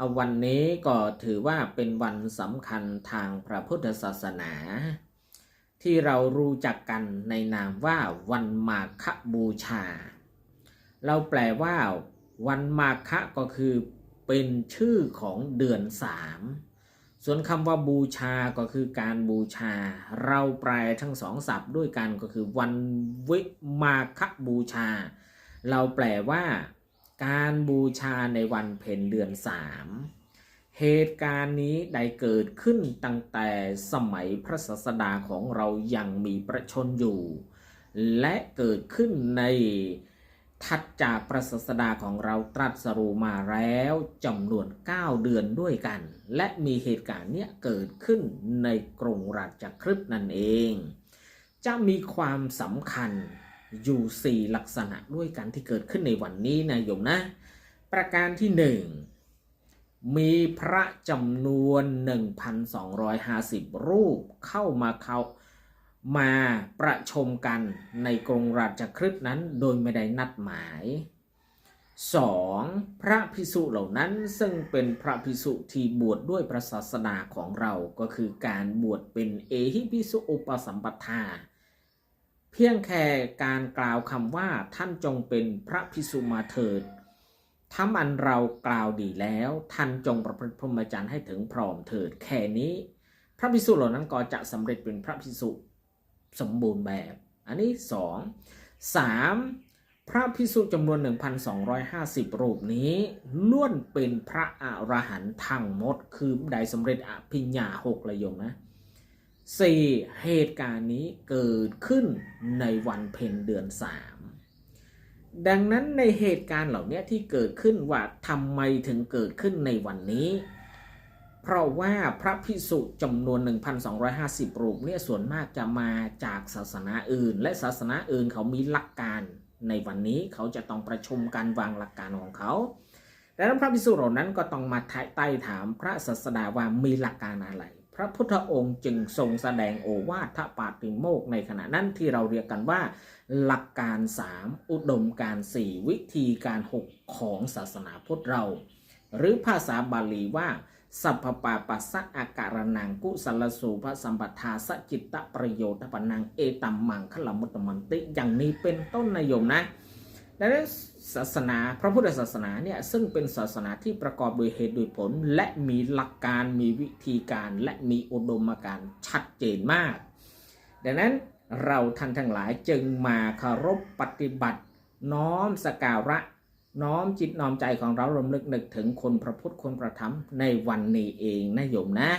เอาวันนี้ก็ถือว่าเป็นวันสำคัญทางพระพุทธศาสนา ที่เรารู้จักกันในนามว่าวันมาฆบูชา เราแปลว่า วันมาฆะก็คือเป็นชื่อของเดือนสามส่วนคำว่าบูชาก็คือการบูชา เราแปลทั้งสองศัพท์ด้วยกันก็คือวันวิมาฆบูชา เราแปลว่า การบูชาในวันเพ็ญเดือนสามเหตุการณ์นี้ได้เกิดขึ้นตั้งแต่สมัยพระศาสดาของเรายังมีประชนอยู่ และเกิดขึ้นในถัดจากพระศาสดาของเราตรัสรู้มาแล้วจำนวน 9 เดือนด้วยกัน และมีเหตุการณ์เนี้ยเกิดขึ้นในกรุงราชคฤห์นั่นเอง จะมีความสำคัญ อยู่ 4 ลักษณะด้วยกันที่เกิดขึ้นในวันนี้นะโยมนะ ประการที่หนึ่งมีพระจำนวน 1,250 รูปเข้ามาเข้ามาประชมกันในกรงราชคฤห์นั้น โดยไม่ได้นัดหมาย 2. พระพิสุเหล่านั้นซึ่งเป็นพระพิสุที่บวชดด้วยพระศาสนาของเราก็คือการบวชเป็นเอหิพิสุอุปสัมปทา พียงแค่การกล่าวคำว่าท่านจงเป็นพระพิสุมาเถิดทำอันเรากล่าวดีแล้ว ท่านจงประพฤติพรหมจรรย์ให้ถึงพร้อมเถิดแค่นี้ พระพิสุเหล่านั้นก็จะสำเร็จเป็นพระพิสุสมบูรณ์แบบ อันนี้สองสามพระพิสุจำนวน 1,250 รูปนี้ล้วนเป็นพระอรหันต์ทั้งหมด คือได้สำเร็จอภิญญาหกเลยโยมนะ สี่เหตุการณ์นี้เกิดขึ้นในวันเพ็ญเดือนสามดังนั้นในเหตุการณ์เหล่านี้ที่เกิดขึ้นว่าทำไมถึงเกิดขึ้นในวันนี้ เพราะว่าพระพิสุจำนวน 1,250 รูปเนี่ยส่วนมากจะมาจากศาสนาอื่น และศาสนาอื่นเขามีหลักการ ในวันนี้เขาจะต้องประชุมการวางหลักการของเขาดังนั้นพระพิสุเหล่านั้นก็ต้องมาไต่ถามพระศาสดาว่ามีหลักการอะไร พระพุทธองค์จึงทรงแสดงโอวาทปาติโมกในขณะนั้นที่เราเรียกกันว่า หลักการ 3 อุดมการ 4 วิธีการ 6 ของศาสนาพุทธเรา หรือภาษาบาลีว่าสัพพปาปัสสะอาการนังกุสลสูพระสัมปทาสจิตตประโยชน์ปนังเอตัมมังคลมุตตมันติ อย่างนี้เป็นต้นนายมนะ ดังนั้นศาสนาพระพุทธศาสนาเนี่ยซึ่งเป็นศาสนาที่ประกอบโดยเหตุด้วยผล และมีหลักการมีวิธีการและมีอุดมการณ์ชัดเจนมาก ดังนั้นเราท่านทั้งหลายจึงมาคารพปฏิบัติ น้อมสการะ น้อมจิตน้อมใจของเรารำลึกนึกถึงคนพระพุทธคนประธรรมในวันนี้เองนะโยมนะ